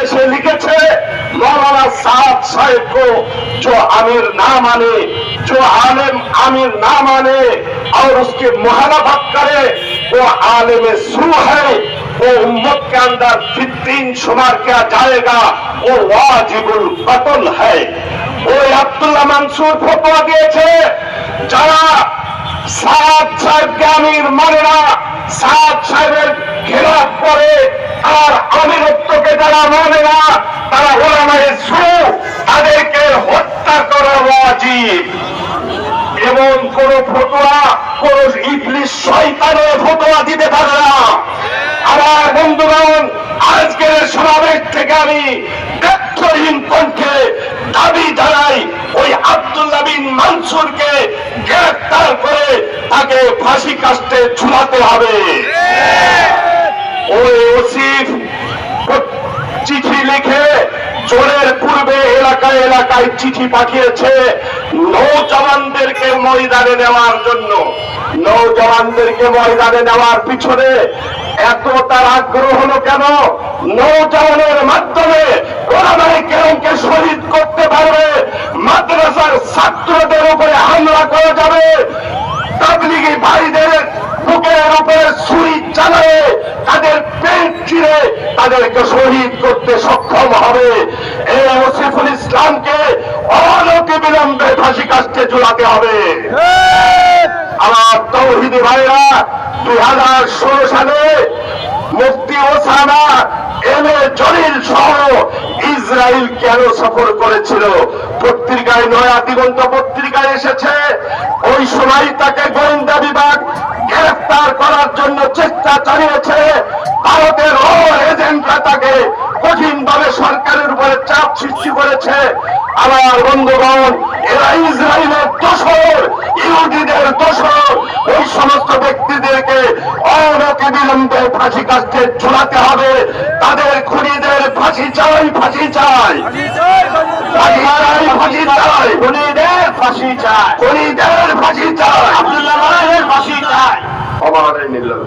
মধ্যে সে লিখেছে মৌলানা সাদ সাহেব কো जो आमिर ना माने जो आलिम आमिर ना माने और उसकी मुहालफत करे वो आलिम सू है वो उम्मत के अंदर फितीन शुमार किया जाएगा वो वाजिबुल कतल है ওই আব্দুল্লাহ মানসুর ফতোয়া দিয়েছে যারা সাদ সাহেবকে আমির মানে না সাদ সাহেবের খেলাফ করে যারা মানে না, তারা ওলামায় সু তাদেরকে হত্যা করা ওয়াজিব। এবং কোন ফটোয়া কোন ইবলিশ শয়তানের ফটোয়া দিতে পারে না। আমার বন্ধুগণ, আজকের সমাবেশ থেকে আমি ব্যর্থহীন কণ্ঠে দাবি জানাই, ওই আব্দুল্লাহ বিন মানসুরকে গ্রেফতার করে তাকে ফাঁসি কাস্টে ঝুলাতে হবে ওই ওসিফ চিঠি লিখে চোরের পূর্বে এলাকায় এলাকায় চিঠি পাঠিয়েছে নৌজওয়ানদেরকে ময়দানে নেওয়ার জন্য। নৌজওয়ানদেরকে ময়দানে নেওয়ার পিছনে এত তার আগ্রহ হলো কেন? নৌজওয়ানের মাধ্যমে ওরামাই কেরমকে শহীদ করতে পারবে, মাদ্রাসার ছাত্রদের উপরে হামলা করা যাবে চিরে তাদেরকে শহীদ করতে সক্ষম হবে। এই ওসিফুল ইসলামকে অনতি বিলম্বে ফাঁসি কাস্টে ঝুলাতে হবে। আমার তৌহিদি ভাইরা, দুই হাজার ষোলো সালে মুফতি ওসামা এম এ জলিল সহ ইসরায়েল কেন সফর করেছিল? পত্রিকায় নয়া দিগন্ত পত্রিকায় এসেছে। ওই সময় তাকে করেছে আমার বন্ধুগণ, এরা ইসরায়েলের দোষর, ইহুদিদের দোষর। ওই সমস্ত ব্যক্তিদেরকে অনতি বিলম্বে ফাঁসি কাস্টে ঝুলাতে হবে। তাদের খুনিদের ফাঁসি চাই ফাঁসি চাই। ফাঁসি চাই। ফাঁসি চাই। নিল্লাহ